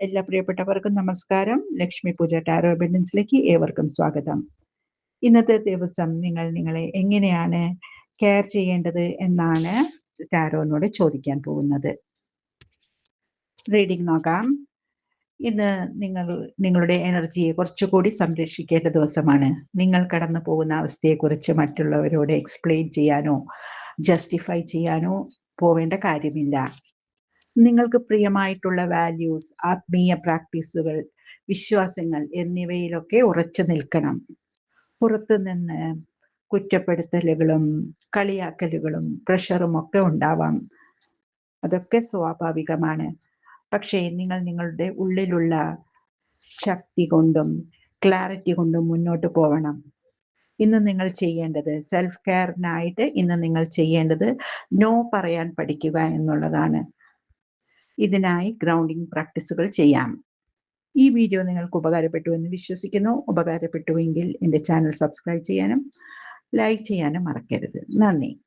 എല്ലാ പ്രിയപ്പെട്ടവർക്കും നമസ്കാരം. ലക്ഷ്മി പൂജ ടാരോ അബൻഡൻസിലേക്ക് ഏവർക്കും സ്വാഗതം. ഇന്നത്തെ ദിവസം നിങ്ങൾ നിങ്ങളെ എങ്ങനെയാണ് കെയർ ചെയ്യേണ്ടത് എന്നാണ് ടാരോനോട് ചോദിക്കാൻ പോകുന്നത്. റീഡിംഗ് നോക്കാം. ഇന്ന് നിങ്ങൾ നിങ്ങളുടെ എനർജിയെ കുറച്ചുകൂടി സംരക്ഷിക്കേണ്ട ദിവസമാണ്. നിങ്ങൾ കടന്നു പോകുന്ന അവസ്ഥയെക്കുറിച്ച് മറ്റുള്ളവരോട് എക്സ്പ്ലെയിൻ ചെയ്യാനോ ജസ്റ്റിഫൈ ചെയ്യാനോ പോവേണ്ട കാര്യമില്ല. നിങ്ങൾക്ക് പ്രിയമായിട്ടുള്ള വാല്യൂസ് ആത്മീയ പ്രാക്ടീസുകൾ വിശ്വാസങ്ങൾ എന്നിവയിലൊക്കെ ഉറച്ചു നിൽക്കണം. പുറത്തു നിന്ന് കുറ്റപ്പെടുത്തലുകളും കളിയാക്കലുകളും പ്രഷറും ഒക്കെ ഉണ്ടാവാം. അതൊക്കെ സ്വാഭാവികമാണ്. പക്ഷേ നിങ്ങൾ നിങ്ങളുടെ ഉള്ളിലുള്ള ശക്തി കൊണ്ടും ക്ലാരിറ്റി കൊണ്ടും മുന്നോട്ട് പോകണം ഇന്ന് നിങ്ങൾ ചെയ്യേണ്ടത് സെൽഫ് കെയറിനായിട്ട് ഇന്ന് നിങ്ങൾ ചെയ്യേണ്ടത് നോ പറയാൻ പഠിക്കുക എന്നുള്ളതാണ്. ഇതിനായി ഗ്രൗണ്ടിങ് പ്രാക്ടീസുകൾ ചെയ്യാം. ഈ വീഡിയോ നിങ്ങൾക്ക് ഉപകാരപ്പെട്ടു എന്ന് വിശ്വസിക്കുന്നു. ഉപകാരപ്പെട്ടുവെങ്കിൽ എന്റെ ചാനൽ സബ്സ്ക്രൈബ് ചെയ്യാനും ലൈക്ക് ചെയ്യാനും മറക്കരുത്. നന്ദി.